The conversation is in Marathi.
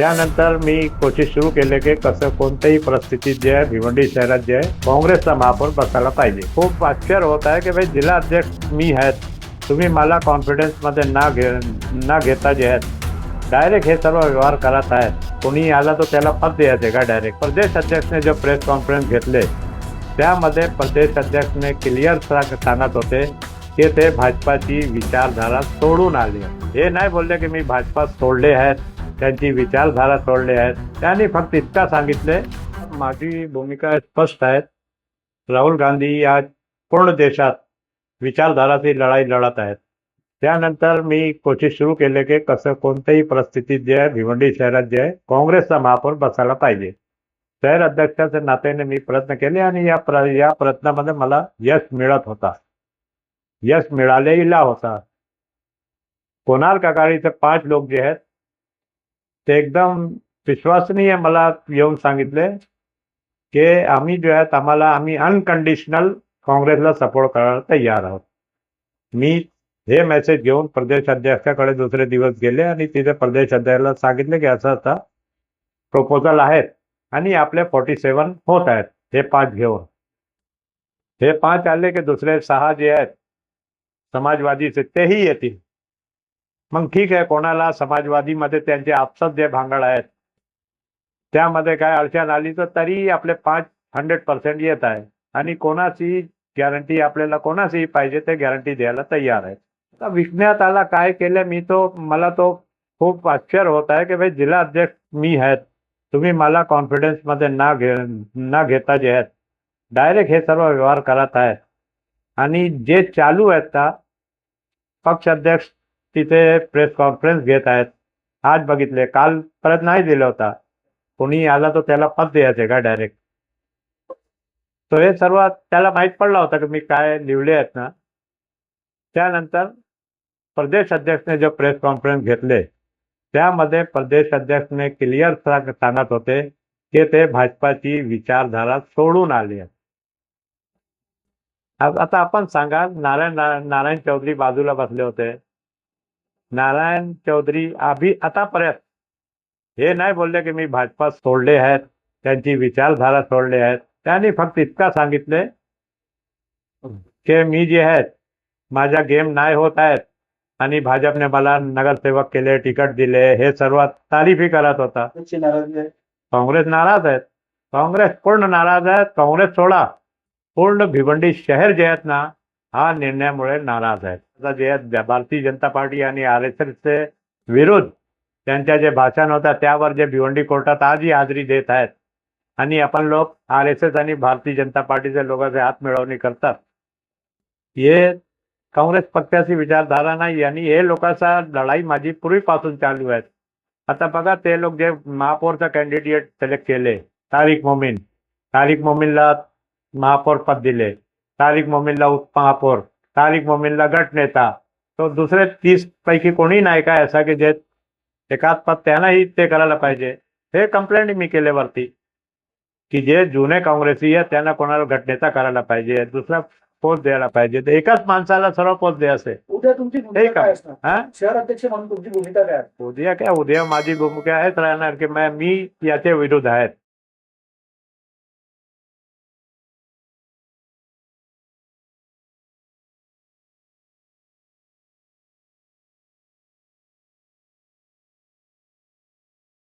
त्यानंतर मी कोशिश सुरू केले की कसं कोणत्याही परिस्थितीत जे आहे भिवंडी शहरात जे आहे काँग्रेसचा महापौर बसायला पाहिजे. खूप आश्चर्य होत आहे की भाई जिल्हा अध्यक्ष मी आहेत. तुम्ही मला कॉन्फिडन्समध्ये ना घे न घेता जे आहेत. डायरेक्ट हे सर्व व्यवहार करत आहेत. कोणी आला तर त्याला पद द्यायचे का डायरेक्ट प्रदेश अध्यक्षने जो प्रेस कॉन्फरन्स घेतले त्यामध्ये प्रदेश अध्यक्षने क्लिअर सांगत होते की ते भाजपाची विचारधारा सोडून आली हे नाही बोलले की मी भाजपा सोडले आहेत. त्यांची विचारधारा सोडली आहेत त्यांनी फक्त इतका सांगितले माझी भूमिका स्पष्ट आहे. राहुल गांधी या पूर्ण देशात विचारधाराची लढाई लढत आहेत. त्यानंतर मी कोशिश सुरू केले की कसं कोणत्याही परिस्थितीत जे आहे भिवंडी शहरात जे आहे काँग्रेसचा महापौर बसायला पाहिजे. शहर अध्यक्षाच्या नात्याने मी प्रयत्न केले आणि या प्र या प्रयत्नामध्ये मला यश मिळत होता. यश मिळालेला होता. कोणार काकाळीचे पाच लोक जे आहेत ते एकदम विश्वसनीय मला येऊन सांगितले की आम्ही जे आहेत आम्हाला आम्ही अनकंडिशनल काँग्रेसला सपोर्ट करायला तयार आहोत. मी हे मेसेज घेऊन प्रदेश अध्यक्षाकडे दुसरे दिवस गेले आणि तिथे प्रदेश अध्यक्षाला सांगितले की असं आता प्रपोजल आहेत आणि आपले फोर्टी सेवन होत आहेत. हे पाच घेऊन. हे पाच आले की दुसरे सहा जे आहेत समाजवादीचे तेही येतील. मग ठीक आहे कोणाला समाजवादीमध्ये त्यांचे आपसात जे भांगड आहेत त्यामध्ये काय अडचण आली तर तरी आपले पाच हंड्रेड पर्सेंट येत आहे. आणि कोणाची गॅरंटी आपल्याला कोणाचीही पाहिजे ते गॅरंटी द्यायला तयार आहे तर विकण्यात आला काय केलं मी तो मला तो खूप आश्चर्य होत आहे की भाई जिल्हा अध्यक्ष मी आहेत. तुम्ही मला कॉन्फिडन्समध्ये ना घे न घेता जे आहेत डायरेक्ट हे सर्व व्यवहार करत आहेत. आणि जे चालू आहेत का पक्ष अध्यक्ष तिथे प्रेस कॉन्फरन्स घेत आहेत. आज बघितले काल परत नाही दिला होता. कोणी आला तर त्याला पद द्यायचे का डायरेक्ट तो हे सर्व त्याला माहीत पडला होता की मी काय लिवले आहेत ना. त्यानंतर प्रदेश अध्यक्षने जे प्रेस कॉन्फरन्स घेतले त्यामध्ये प्रदेश अध्यक्षने क्लिअर सांगत होते की ते भाजपाची विचारधारा सोडून आली आहेत. आता आपण सांगा नारायण नारायण चौधरी बाजूला बसले होते. नारायण चौधरी अभि आतापर्यंत हे नाही बोलले की मी भाजपा सोडले आहेत त्यांची विचारधारा सोडले आहेत. त्यांनी फक्त इतका सांगितले की मी जे आहेत माझ्या गेम नाही होत आहेत. आणि भाजपने मला नगरसेवक केले तिकट दिले हे सर्व तारीफी करत होता. काँग्रेस नाराज आहेत. काँग्रेस पूर्ण नाराज आहेत. काँग्रेस सोडा. पूर्ण भिवंडी शहर जे आहेत ना हा निर्णयामुळे नाराज आहेत. आता जे भारतीय जनता पार्टी आणि आर एस एसचे विरुद्ध त्यांच्या जे भाषण होतं त्यावर जे भिवंडी कोर्टात आजही हाजरी देत आहेत. आणि आपण लोक आर एस एस आणि भारतीय जनता पार्टीचे लोकांचे हात मिळवणी करतात. हे काँग्रेस पक्षाची विचारधारा नाही आणि हे लोकांचा लढाई माझी पूर्वीपासून चालू आहे. आता बघा ते लोक जे महापौरचा कॅन्डिडेट सिलेक्ट केले तारिक मोमीन. तारिक मोमीनला महापौर पद दिले. तारिक मोमीनला उपमहापौर तारिक मोमीनला गटनेता तो दुसरे तीस पैकी कोणी नाही काय असा की जे एकाच पद त्यांनाही ते करायला पाहिजे. हे कंप्लेंट मी केले वरती की जे जुने काँग्रेसी आहेत त्यांना कोणाला गटनेता करायला पाहिजे दुसरा पोस्ट द्यायला पाहिजे. तर एकाच माणसाला सर्व पोस्ट द्यायचे उद्या तुमची शहर अध्यक्ष म्हणून तुमची भूमिका काय? उद्या काय? उद्या माझी भूमिका हेच राहणार की मैं मी याच्या विरुद्ध आहेत.